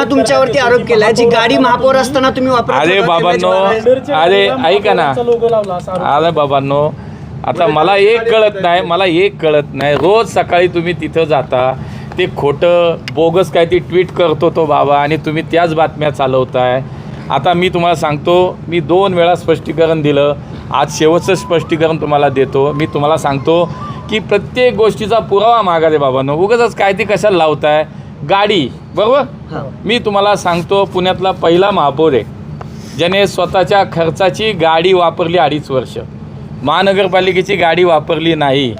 असा तुमच्यावरती आरोप केलाय जी गाडी महापौर असताना तुम्ही वापरत अरे होता बाबांनो त्यावेळेस- अरे ऐका ना. अरे बाबांनो आता मला एक कळत नाही मला एक कळत नाही. रोज सकाळी तुम्ही तिथं जाता ते खोटं बोगस काय ती ट्विट करतो तो बाबा आणि तुम्ही त्याच बातम्या चालवताय. आता मी तुम्हाला सांगतो मी दोन वेळा स्पष्टीकरण दिलं आज शेवटचं स्पष्टीकरण तुम्हाला देतो. मी तुम्हाला सांगतो की प्रत्येक गोष्टीचा पुरावा मागा दे बाबांनो. उगाच काय ती कशाला लावताय? गाडी. बरोबर? मी तुम्हाला सांगतो पुण्यातला पहिला महापौर आहे. ज्याने स्वतःच्या खर्चाची गाडी वापरली अडीच वर्ष. महानगरपालिकेची गाडी वापरली नाही.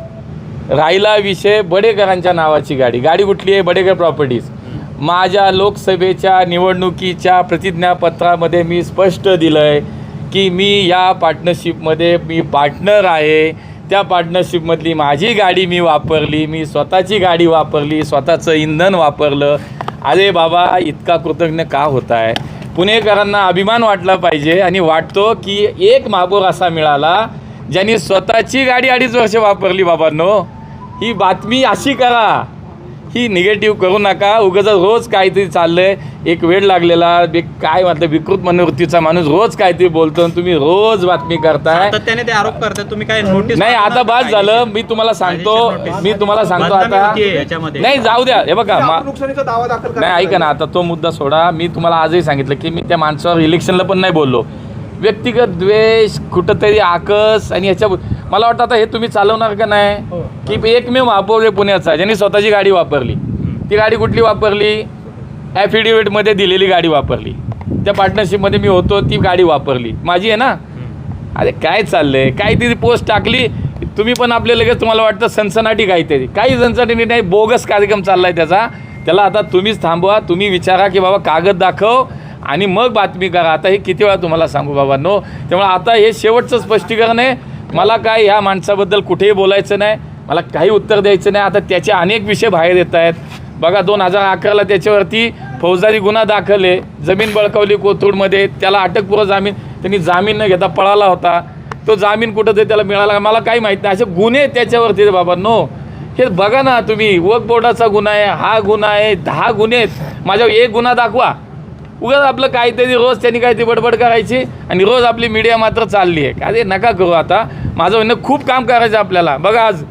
राहिला विषय बडेकरांच्या नावाची गाडी. गाडी कुठली आहे? बडेकर प्रॉपर्टीज. माझ्या लोकसभेच्या निवडणुकीच्या प्रतिज्ञापत्रामध्ये मी स्पष्ट दिलं आहे की मी या पार्टनरशिपमध्ये मी पार्टनर आहे. त्या पार्टनरशिपमधली माझी गाडी मी वापरली मी स्वतःची गाडी वापरली स्वतःचं इंधन वापरलं. अरे बाबा इतका कृतज्ञ का होत आहे पुणेकरांना अभिमान वाटला पाहिजे आणि वाटतो की एक महापौर असा मिळाला ज्यांनी स्वतःची गाडी अडीच वर्ष वापरली बाबांनो. ही बातमी अशी करा. ही निगेटिव्ह करू नका. उगाच रोज काहीतरी चाललंय. एक वेळ लागलेला बे काय म्हटलं विकृत मनोवृत्तीचा माणूस रोज काहीतरी बोलतो आणि तुम्ही रोज बातमी करताय. सातत्याने ते आरोप करतात. तुम्ही काय नोटीस नाही आता बाद झालं. मी तुम्हाला सांगतो. मी तुम्हाला सांगतो आता. नाही जाऊ द्या. हे बघा मा- नुकसानीचा दावा दाखल नाही ऐका ना. आता तो मुद्दा सोडा. मी तुम्हाला आजही सांगितलं की मी त्या माणसावर इलेक्शनला पण नाही बोललो. व्यक्तिगत द्वेष कुठंतरी आकस आणि ह्याच्या मला वाटतं आता हे तुम्ही चालवणार का नाही? की एकमेव महापौर आहे पुण्याचा ज्यांनी स्वतःची गाडी वापरली. ती गाडी कुठली वापरली? ॲफिडेविटमध्ये दिलेली गाडी वापरली. त्या पार्टनरशिपमध्ये मी होतो ती गाडी वापरली. माझी आहे ना? अरे काय चाललंय? काय ती पोस्ट टाकली. तुम्ही पण आपले लगेच तुम्हाला वाटतं सनसनाटी काहीतरी. काही सनसनाटी नाही बोगस कार्यक्रम चाललाय त्याचा. त्याला आता तुम्हीच थांबवा तुम्ही विचारा की बाबा कागद दाखव. आणि मग बातमी करा. आता हे किती वेळा तुम्हाला सांगू बाबा नो त्यामुळे आता हे शेवटचं स्पष्टीकरण आहे. मला काय ह्या माणसाबद्दल कुठेही बोलायचं नाही. मला काही उत्तर द्यायचं नाही. आता त्याचे अनेक विषय बाहेर येत आहेत. बघा दोन हजार अकराला त्याच्यावरती फौजदारी गुन्हा दाखल आहे. जमीन बळकावली कोथरूडमध्ये. त्याला अटकपूर्व जामीन त्यांनी जामीन न घेता पळाला होता. तो जामीन कुठं तरी त्याला मिळाला मला काही माहीत नाही. असे गुन्हे त्याच्यावरती आहेत बाबा नो हे बघा ना तुम्ही. वक बोर्डाचा गुन्हा आहे हा गुन्हा आहे दहा गुन्हे आहेत. माझ्यावर एक गुन्हा दाखवा. उगाच आपलं काहीतरी रोज त्यांनी काहीतरी बडबड करायची आणि रोज आपली मीडिया मात्र चालली आहे. का अरे नका करू आता. माझं म्हणणं खूप काम करायचं आपल्याला. बघा आज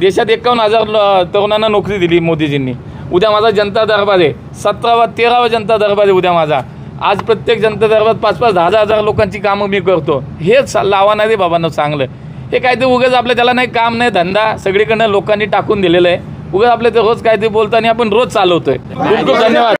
देशात एकावन्न हजार तरुणांना नोकरी दिली मोदीजींनी. उद्या माझा जनता दरबार आहे. सतरावा तेरावा जनता दरबार आहे उद्या माझा. आज प्रत्येक जनता दरबारात पाच पाच दहा दहा हजार लोकांची कामं मी करतो. हेच लावा नाही रे बाबांना चांगलं. हे काहीतरी उगाच आपलं त्याला नाही काम नाही धंदा सगळीकडनं लोकांनी टाकून दिलेलं आहे. उगाच आपलं ते रोज काहीतरी बोलतो आणि आपण रोज चालवतोय. खूप खूप धन्यवाद.